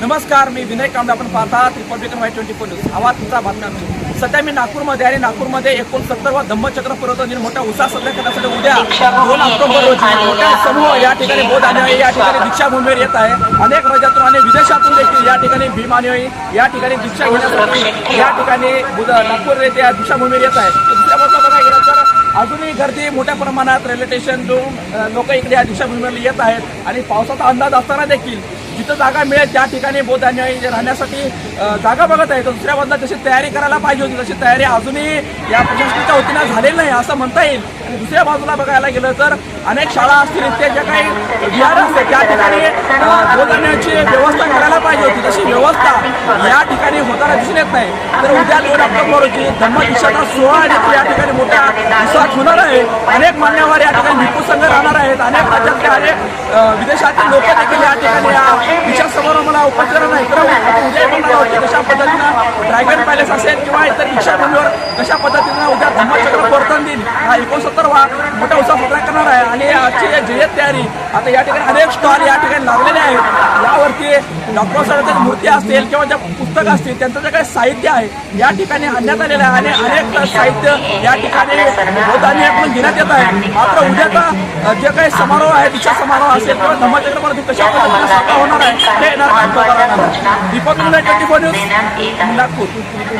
नमस्कार मी विनय कांबळे. आपण पाहतात Republican Y twenty four news आवाज तुमचा बातम्या सध्या मी नागपूरमध्ये आणि नागपूरमध्ये एकोणसत्तर वा धम्मचक्र पुरवतो दिन मोठा उत्साह साजरा करण्यासाठी उद्या दोन ऑक्टोबर रोजी मोठा समूह या ठिकाणी बोध अनुयायी या ठिकाणी दीक्षाभूमीवर येत आहे. अनेक राज्यातून आणि विदेशातून देखील या ठिकाणी भीम अनुयायी या ठिकाणी दीक्षा घेण्यासाठी या ठिकाणी नागपूर येथे या दीक्षाभूमीवर येत आहे. दुसऱ्या बाजूला गेलं तर अजूनही गर्दी मोठ्या प्रमाणात. रेल्वे स्टेशन जो लोक इकडे या दीक्षाभूमीवर येत आहेत. आणि पावसाचा अंदाज असताना देखील जिथं जागा मिळेल त्या ठिकाणी बौद्ध अनुयायी राहण्यासाठी जागा बघत आहे. तर दुसऱ्या बाजूला तशी तयारी करायला पाहिजे होती. तशी तयारी अजूनही या प्रशासनाच्या वतीनं झालेली नाही असं म्हणता येईल. आणि दुसऱ्या बाजूला बघायला गेलं तर अनेक शाळा असतील इथे ज्या काही विहार असते त्या ठिकाणी बौद्ध अनुयायांची व्यवस्था करायला पाहिजे होती. तशी व्यवस्था या ठिकाणी होताना दिसून येत नाही. तर उद्या दोन ऑक्टोबर रोजी दिशाचा सोहळा देखील या ठिकाणी मोठ्या उत्साहात होणार आहे. अनेक मान्यवर या ठिकाणी भिक्खू संघ राहणार आहेत. अनेक राज्यातले अनेक विदेशातील लोक देखील या ठिकाणी या दीक्षा समारंभाला उपस्थित राहणार आहेत तर आपण उद्या पण बघणार आहोत की कशा पद्धतीनं ड्रॅगन पॅलेस असेल किंवा इतर दीक्षाभूमीवर कशा पद्धतीनं उद्या धम्मचक्र वर्तन दिन हा एकोणसत्तर वा मोठा उत्सव साजरा करणार आहे. आणि आजची जी जय्यत तयारी आता या ठिकाणी अनेक स्टॉल या ठिकाणी लावलेले आहेत. यावरती डॉक्टर साहेबांच्या मूर्ती असतील किंवा ज्या पुस्तकं असतील त्यांचं जे काही साहित्य आहे या ठिकाणी आणण्यात आलेलं आहे आणि अनेक साहित्य या ठिकाणी होतानी आपण घेण्यात येत आहे. मात्र उद्याचा जे काही समारोह आहे दिशा समारोह असेल किंवा धम्मचक्रमध्ये कशा पद्धतीने साजरा होणार आहे ते येणार Deepak twenty four news Nagpur.